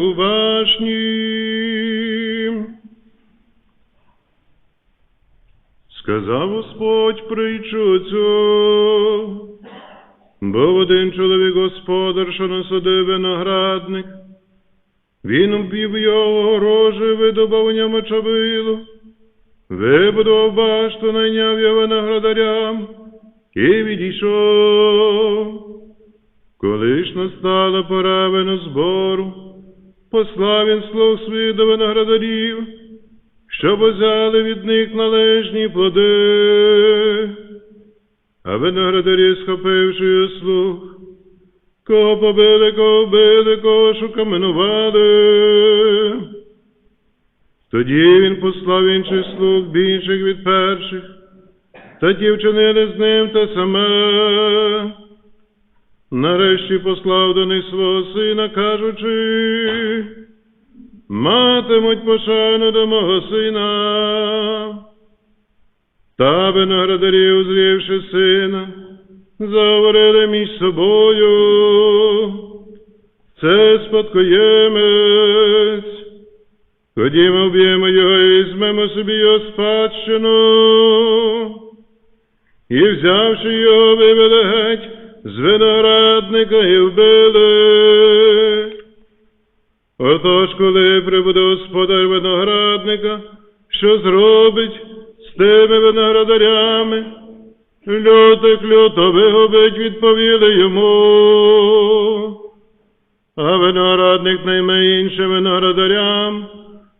У башні. Сказав Господь притчу цю. Був один чоловік господар, що насадив виноградник. Він обвів його огорожею, видобав ньому чавилу, вибудував башту, найняв його виноградарям і відійшов. Коли ж настала пора винозбору, послав він слуг своїх до виноградарів, щоб узяли від них належні плоди. А виноградарі, схопивши слуг, кого побили, кого вбили, кого шукаменували. Тоді він послав інших слуг більших від перших, та ті вчинили з ним те саме. Нарешті послав до них свого сина, кажучи, матимуть пошану до мого сина. Та виноградарі, узрівши сина, заговорили між собою. Це спадкоємець. Ходімо, вб'ємо його і візьмемо собі його спадщину. І взявши його, вивели геть з виноградника і вбили. Отож, коли прибуде господар виноградника, що зробить з тими виноградарями? Лютик люто вигубить, відповіли йому. А виноградник найме іншим виноградарям,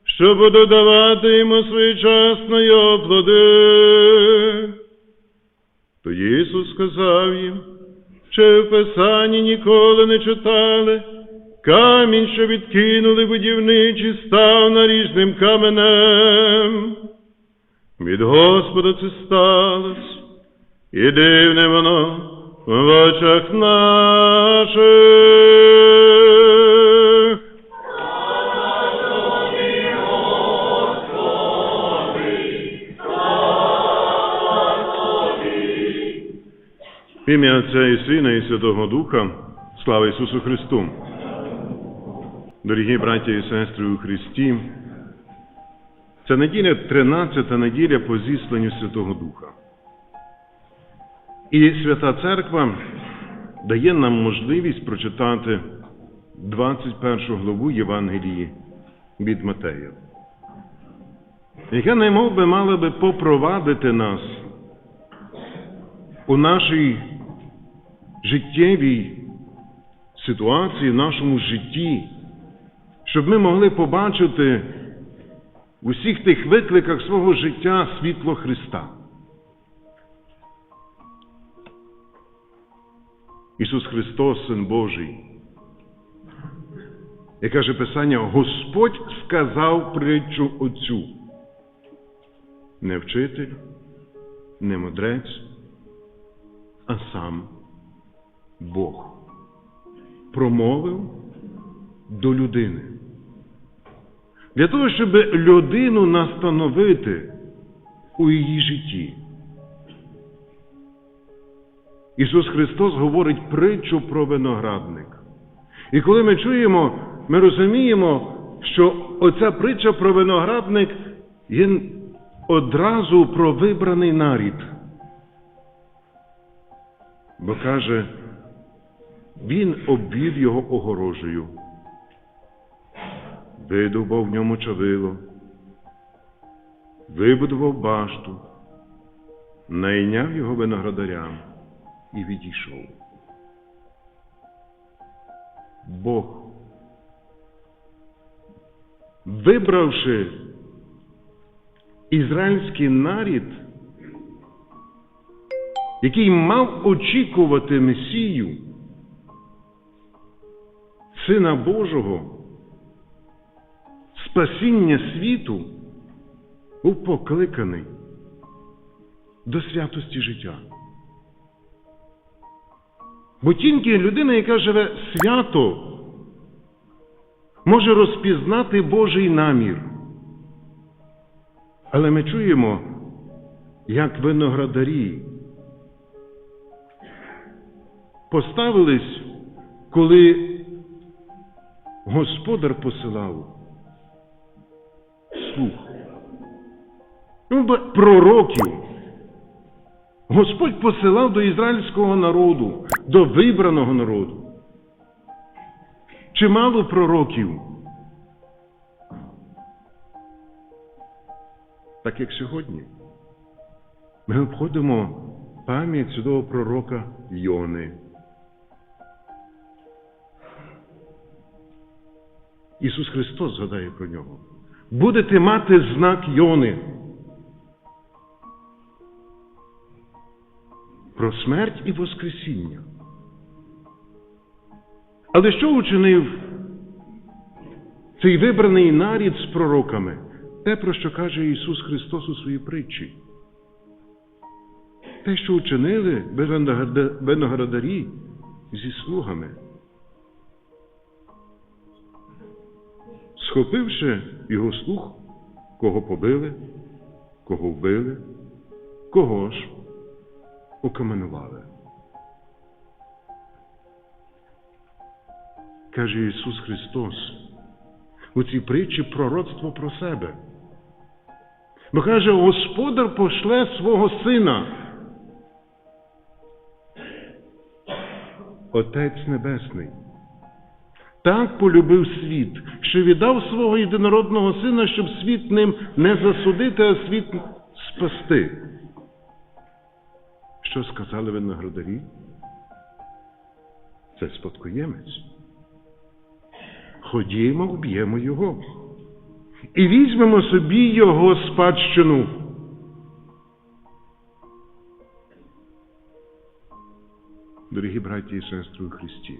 що буде давати йому своєчасно його плоди. Ісус сказав їм, чи в Писанні ніколи не читали, камінь, що відкинули будівничі, став наріжним каменем. Від Господа це сталося, і дивне воно в очах наших. Ім'я Отця і Сина і Святого Духа, слава Ісусу Христу. Дорогі браті і сестри у Христі, це неділя 13 неділя по зісланню Святого Духа. І Свята Церква дає нам можливість прочитати 21 главу Євангелії від Матея, яка немов би мала би попровадити нас у нашій життєвій ситуації, в нашому житті, щоб ми могли побачити в усіх тих викликах свого життя світло Христа. Ісус Христос, Син Божий. І каже Писання, Господь сказав притчу Отцю. Не вчитель, не мудрець, а сам Бог промовив до людини. Для того, щоб людину настановити у її житті. Ісус Христос говорить притчу про виноградник. І коли ми чуємо, ми розуміємо, що оця притча про виноградник є одразу про вибраний нарід. Бо каже, він обвів його огорожею, видовбав в ньому чавило, вибудував башту, найняв його виноградарям і відійшов. Бог, вибравши ізраїльський нарід, який мав очікувати Месію, Сина Божого, спасіння світу, був покликаний до святості життя. Бо тільки людина, яка живе свято, може розпізнати Божий намір. Але ми чуємо, як виноградарі поставились, коли Господар посилав слух. Ну, Пророків. Господь посилав до ізраїльського народу, до вибраного народу. Чимало пророків. Так як сьогодні. Ми обходимо пам'ять чудового пророка Йони. Ісус Христос згадає про нього. Будете мати знак Йони. Про смерть і Воскресіння. Але що учинив цей вибраний нарід з пророками? Те, про що каже Ісус Христос у своїй притчі. Те, що учинили виноградарі зі слугами. Схопивши його слух, кого побили, кого вбили, кого ж окаменували. Каже Ісус Христос у цій притчі пророцтво про себе. Бо каже, Господар пошле свого сина. Отець Небесний. Так полюбив світ, що віддав свого єдинородного сина, щоб світ ним не засудити, а світ спасти. Що сказали виноградарі? Це спадкоємець. Ходімо, вб'ємо його. І візьмемо собі його спадщину. Дорогі браті і сестри у Христі.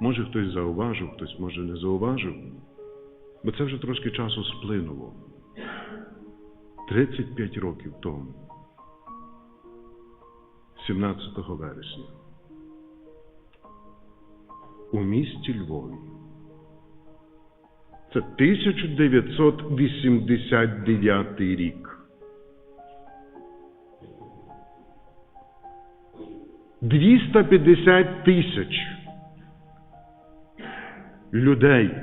Може хтось зауважив, хтось може не зауважив, бо це вже трошки часу сплинуло. 35 років тому, 17 вересня, у місті Львові. Це 1989 рік. 250 тисяч людей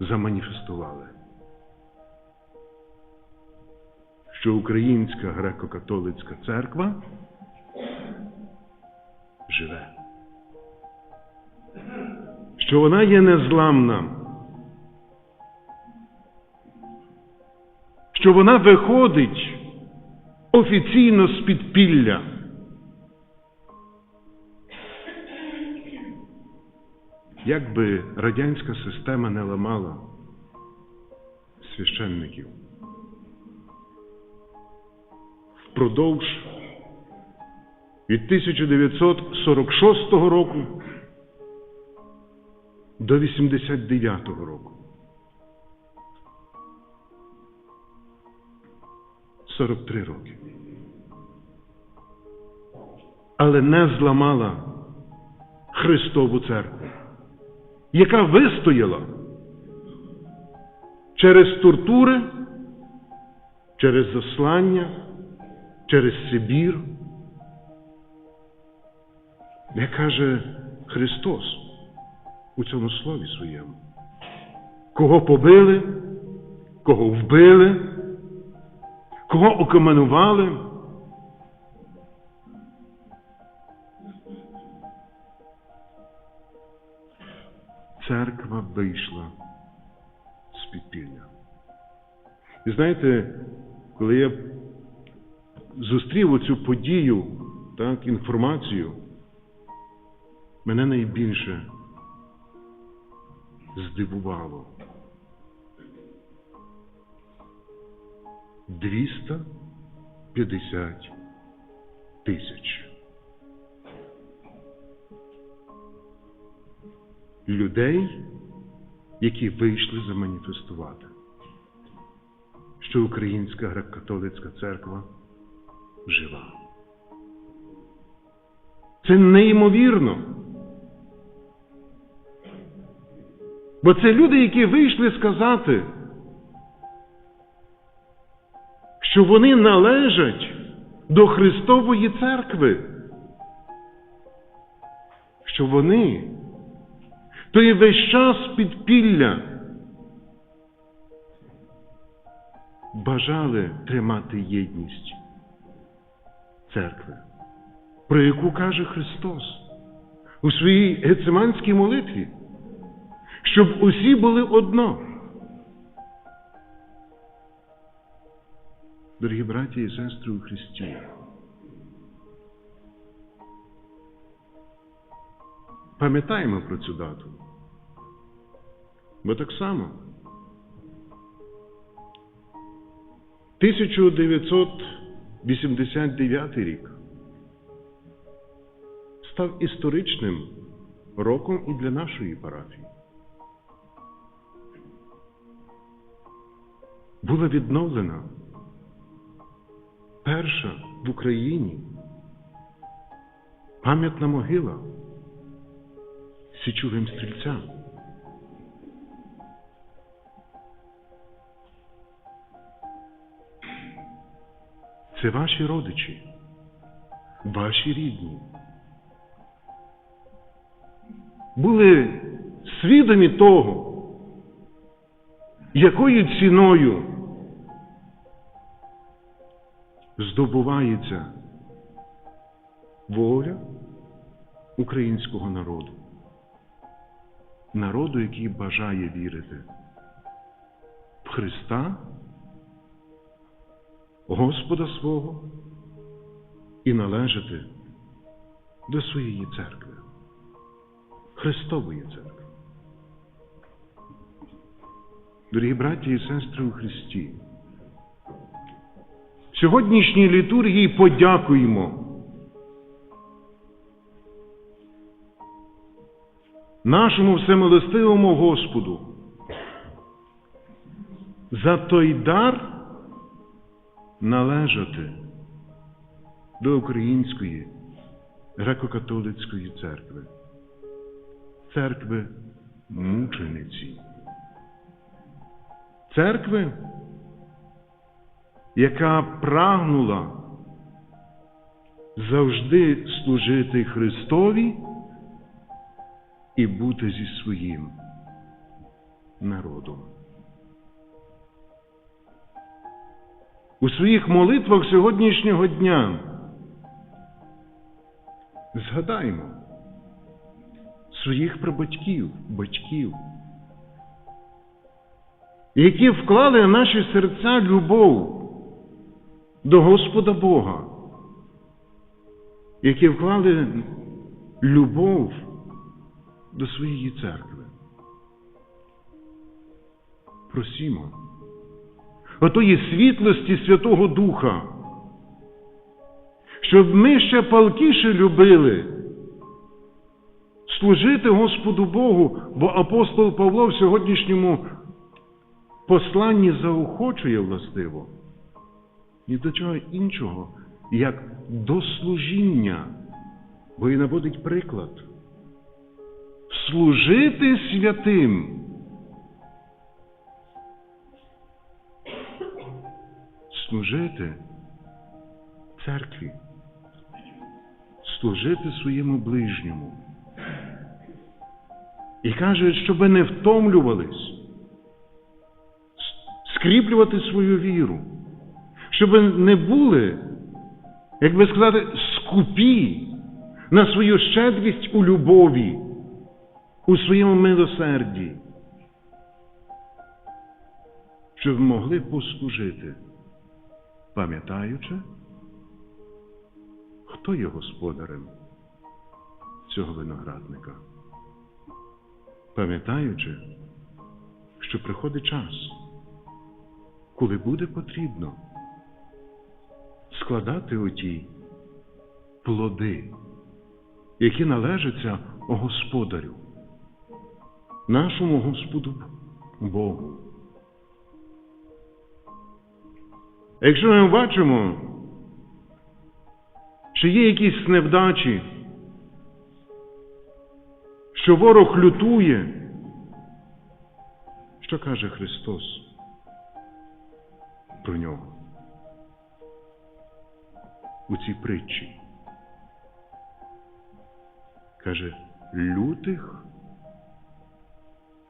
заманіфестували, що Українська греко-католицька церква живе, що вона є незламна, що вона виходить офіційно з підпілля. Як би радянська система не ламала священників впродовж від 1946 року до 89 року. 43 роки. Але не зламала Христову церкву, яка вистояла через тортури, через заслання, через Сибір. Як каже Христос у цьому слові своєму, кого побили, кого вбили, кого окаменували. Церква вийшла з підпілля. І знаєте, коли я зустрів оцю подію, так, інформацію, мене найбільше здивувало. 250 тисяч людей, які вийшли заманіфестувати, що Українська греко-католицька церква жива. Це неймовірно. Бо це люди, які вийшли сказати, що вони належать до Христової церкви. що вони, то і весь час підпілля бажали тримати єдність церкви, про яку каже Христос у своїй гециманській молитві, щоб усі були одно. Дорогі браті і сестри у Христі, пам'ятаємо про цю дату. Бо так само 1989 рік став історичним роком і для нашої парафії. Була відновлена перша в Україні пам'ятна могила січовим стрільцям. Це ваші родичі, ваші рідні. Були свідомі того, якою ціною здобувається воля українського народу, народу, який бажає вірити в Христа, Господа свого і належати до своєї церкви, Христової церкви. Дорогі браті і сестри у Христі, сьогоднішній літургії подякуємо нашому всемилостивому Господу. За той дар належати до Української греко-католицької церкви, церкви мучениці, церкви, яка прагнула завжди служити Христові і бути зі своїм народом. У своїх молитвах сьогоднішнього дня згадаймо своїх прабатьків, батьків, які вклали в наші серця любов до Господа Бога, які вклали любов до своєї церкви. Просімо отої світлості Святого Духа, щоб ми ще палкіше любили служити Господу Богу, бо апостол Павло в сьогоднішньому посланні заохочує властиво ні до чого іншого, як до служіння, бо і наводить приклад. Служити святим. Служити церкві, служити своєму ближньому. І каже, щоб не втомлювались, скріплювати свою віру, щоб не були, як би сказати, скупі на свою щедрість у любові, у своєму милосерді, щоб могли послужити, пам'ятаючи, хто є господарем цього виноградника, пам'ятаючи, що приходить час, коли буде потрібно складати оті плоди, які належаться господарю, нашому Господу Богу. Якщо ми бачимо, що є якісь невдачі, що ворог лютує, що каже Христос про нього у цій притчі? Каже, лютих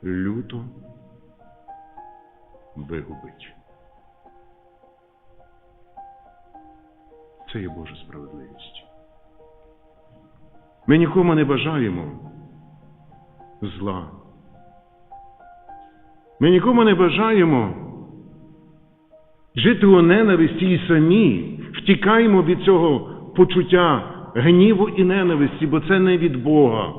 люто вигубить. Це є Божа справедливість. Ми нікому не бажаємо зла. Ми нікому не бажаємо жити у ненависті і самі втікаємо від цього почуття гніву і ненависті, бо це не від Бога.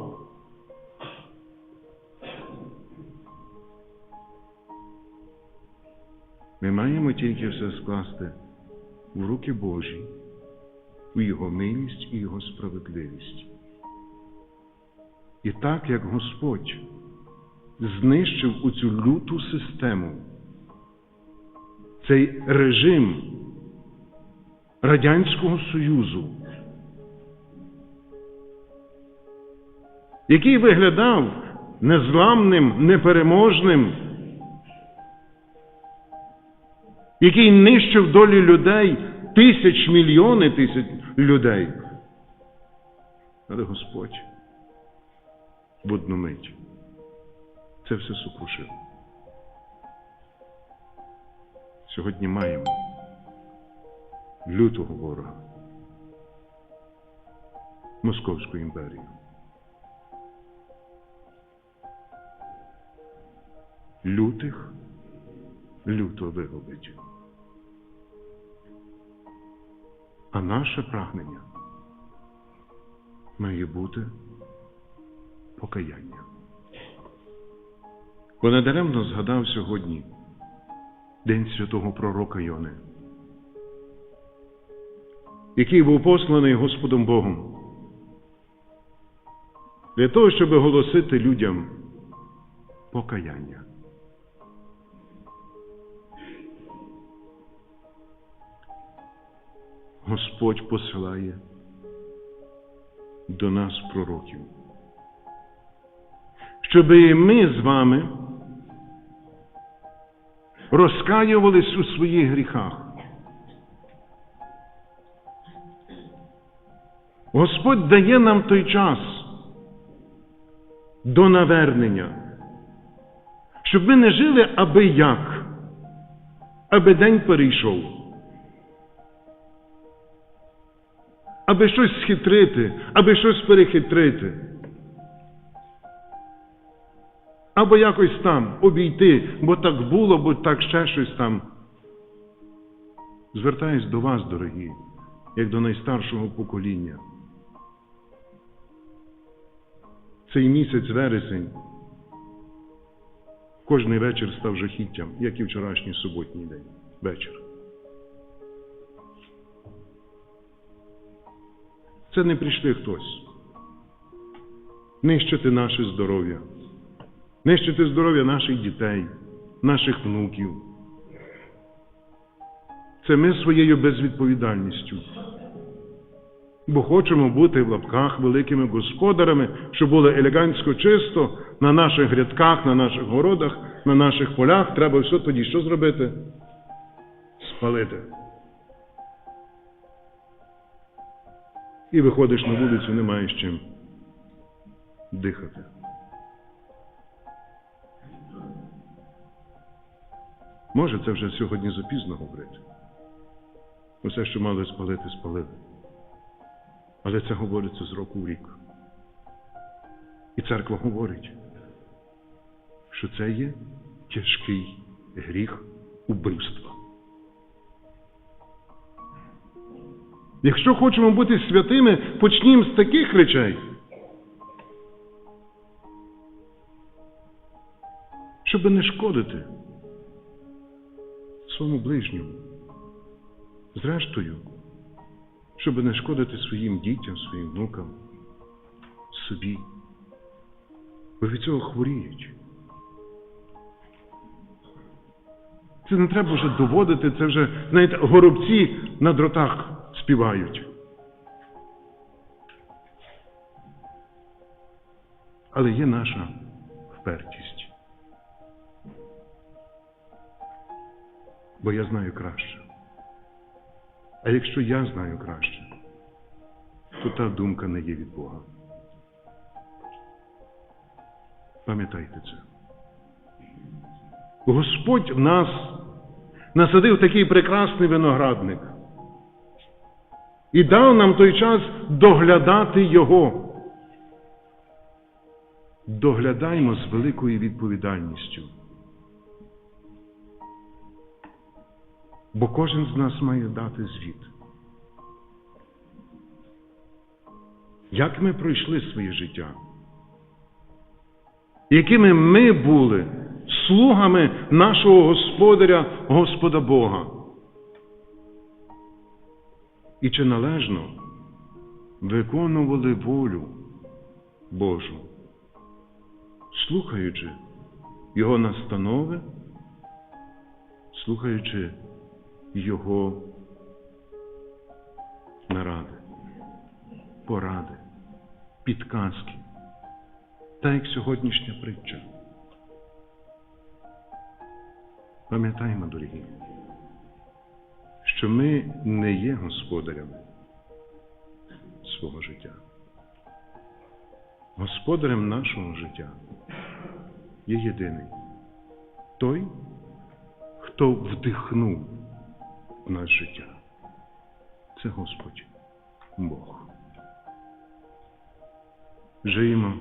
Ми маємо тільки все скласти в руки Божі, у Його милість і Його справедливість. І так як Господь знищив у цю люту систему, цей режим Радянського Союзу, який виглядав незламним, непереможним, який нищив долі людей, тисяч мільйони тисяч людей. Але Господь в одну мить це все сокрушив. Сьогодні маємо лютого ворога Московську імперію. Лютих люто вигубить. А наше прагнення має бути покаяння. Бо недаремно згадав сьогодні День святого пророка Йони, який був посланий Господом Богом для того, щоб оголосити людям покаяння. Господь посилає до нас пророків, щоб ми з вами розкаювались у своїх гріхах. Господь дає нам той час до навернення, щоб ми не жили аби як, аби день перейшов. Аби щось схитрити, аби щось перехитрити. Або якось там обійти, бо так було, бо так ще щось там. Звертаюсь до вас, дорогі, як до найстаршого покоління. Цей місяць вересень кожний вечір став жахіттям, як і вчорашній суботній день. Вечір. Це не прийшли хтось. Нищити наше здоров'я, нищити здоров'я наших дітей, наших внуків. Це ми своєю безвідповідальністю. Бо хочемо бути в лапках великими господарами, щоб було елегантсько чисто на наших грядках, на наших городах, на наших полях. Треба все тоді що зробити? Спалити. І виходиш на вулицю, не маєш чим дихати. Може, це вже сьогодні запізно говорити. Усе, що мали спалити, спалили. Але це говориться з року в рік. І церква говорить, що це є тяжкий гріх убивства. Якщо хочемо бути святими, почнімо з таких речей. Щоб не шкодити своєму ближньому. Зрештою, щоб не шкодити своїм дітям, своїм внукам, собі. Бо від цього хворіють. Це не треба вже доводити, це вже, знаєте, горобці на дротах співають. Але є наша впертість. Бо я знаю краще. А якщо я знаю краще, то та думка не є від Бога. Пам'ятайте це. Господь в нас насадив такий прекрасний виноградник і дав нам той час доглядати його. Доглядаймо з великою відповідальністю. Бо кожен з нас має дати звіт. Як ми пройшли своє життя? Якими ми були слугами нашого Господаря, Господа Бога? І чи належно виконували волю Божу, слухаючи Його настанови, слухаючи Його наради, поради, підказки, так як сьогоднішня притча. Пам'ятаємо, дорогі, що ми не є господарями свого життя. Господарем нашого життя є єдиний той, хто вдихнув в нас життя. Це Господь Бог. Живімо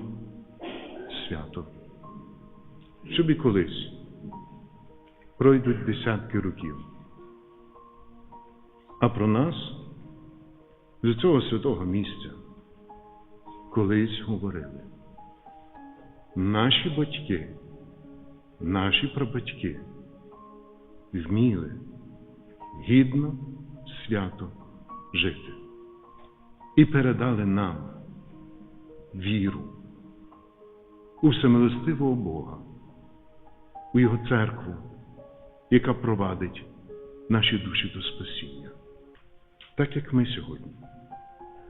свято, щоб і колись пройдуть десятки років. А про нас з цього святого місця колись говорили. Наші батьки, наші прабатьки вміли гідно, свято жити і передали нам віру у всемилостивого Бога, у Його церкву, яка провадить наші душі до спасіння. Так як ми сьогодні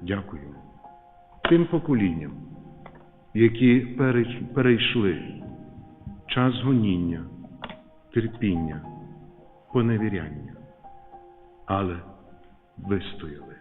дякуємо тим поколінням, які перейшли час гоніння, терпіння, поневіряння, але вистояли.